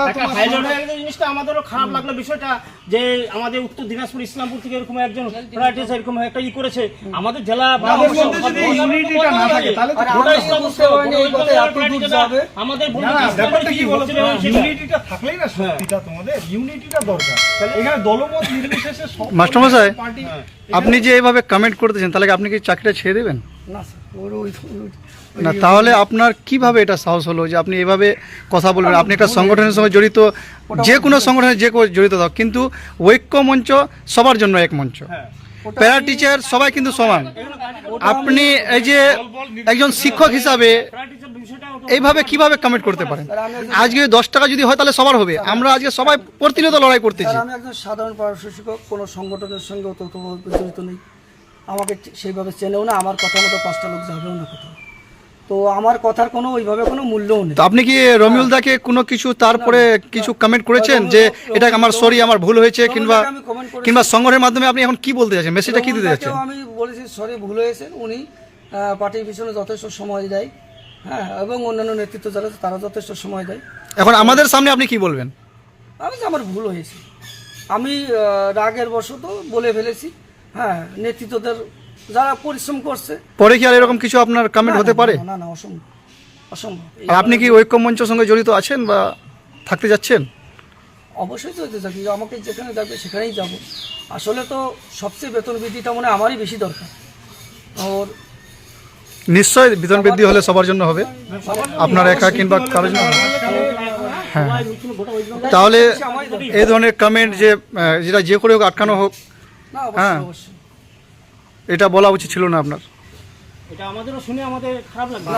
আমরা একটা হাইলাইট হয়ে গেছে জিনিসটা আমাদেরও খারাপ লাগল বিষয়টা যে আমাদের উত্তর দিনাজপুর ইসলামপুর থেকে এরকম একজন ভ্যারাইটিস এরকম একটা ই করেছে। আমাদের জেলা বা আমাদের মধ্যে যদি ইউনিটিটা না থাকে তাহলে গোটা ইসলামপুর বুঝতে পারিনি এই কথায় এত দূর ভ্যারাইটিটা যাবে। আমাদের না, বন্ধু না, ইসলামপুর ব্যাপারটা কি বলতো? হচ্ছে সেটা। ইউনিটিটা থাকলেই না শক্তিটা তোমাদের ইউনিটিটা দরকার। এখানে দলমত নির্বিশেষে সব মাস্টারমশাই, আপনি যে এইভাবে কমেন্ট করতেছেন তাহলে আপনি কি চাকরিটা ছেড়ে দেবেন? না স্যার ওর ওই ওই- না তাহলে আপনার কীভাবে এটা সাহস হলো যে আপনি এভাবে কথা বলবেন? আপনি একটা সংগঠনের সঙ্গে জড়িত যে কোনো সংগঠনে যে জড়িত থাক কিন্তু ঐক্য মঞ্চ সবার জন্য এক মঞ্চ। প্যারা টিচার সবাই কিন্তু সমান। আপনি এই যে একজন শিক্ষক হিসাবে এইভাবে কীভাবে কমেন্ট করতে পারেন? আজকে দশ টাকা যদি হয় তাহলে সবার হবে। আমরা আজকে সবাই প্রতিনিয়ত লড়াই করতেছি। আমি একজন সাধারণ পড়াশোনা শিক্ষক কোনো সংগঠনের সঙ্গে জড়িত নেই। আমাকে সেইভাবে চেনেও না আমার কথা মতো পাঁচটা লোক যাবেও না কোথাও। তো আমার কথার কোনো ওইভাবে কোনো মূল্যও নেই। তো আপনি কি রমিউল দাকে কোনো কিছু তারপরে কিছু কমেন্ট করেছেন যে এটা আমার সরি আমার ভুল হয়েছে কিংবা। কিংবা সংগ্রহের মাধ্যমে আপনি এখন কি বলতে যাচ্ছেন মেসেজটা কি দিতে রমনদাকেও আমি বলেছি সরি ভুল হয়েছে। উনি পার্টির পিছনে যথেষ্ট সময় দেয়। হ্যাঁ এবং অন্যান্য নেতৃত্ব যারা তারা যথেষ্ট সময় দেয়। এখন আমাদের সামনে আপনি কি বলবেন? আমি যে আমার ভুল হয়েছে। আমি রাগের বশত বলে ফেলেছি। হ্যাঁ নেতৃত্বদের যারা পরিশ্রম করছে। পরে কি আর এরকম কিছু আপনার কমেন্ট হতে পারে? না না অসম্ভব অসম্ভব। আর আপনি কি ঐক্য মঞ্চের সঙ্গে জড়িত আছেন বা থাকতে যাচ্ছেন? অবশ্যই তো থাকি আমাকে যেখানে যাবে সেখানেই যাব। আসলে তো সবচেয়ে বেতন বৃদ্ধিটা মনে হয় আমারই বেশি দরকার। ওর নিশ্চয় বেতন বৃদ্ধি হলে সবার জন্য হবে। আপনার একা কিংবা কারোর জন্য হ্যাঁ। তাহলে এই ধরনের কমেন্ট যে যেটা যে করে হোক আটকানো হোক হ্যাঁ। এটা বলা উচিত ছিল না আপনার। এটা আমাদেরও শুনে আমাদের খারাপ লাগবে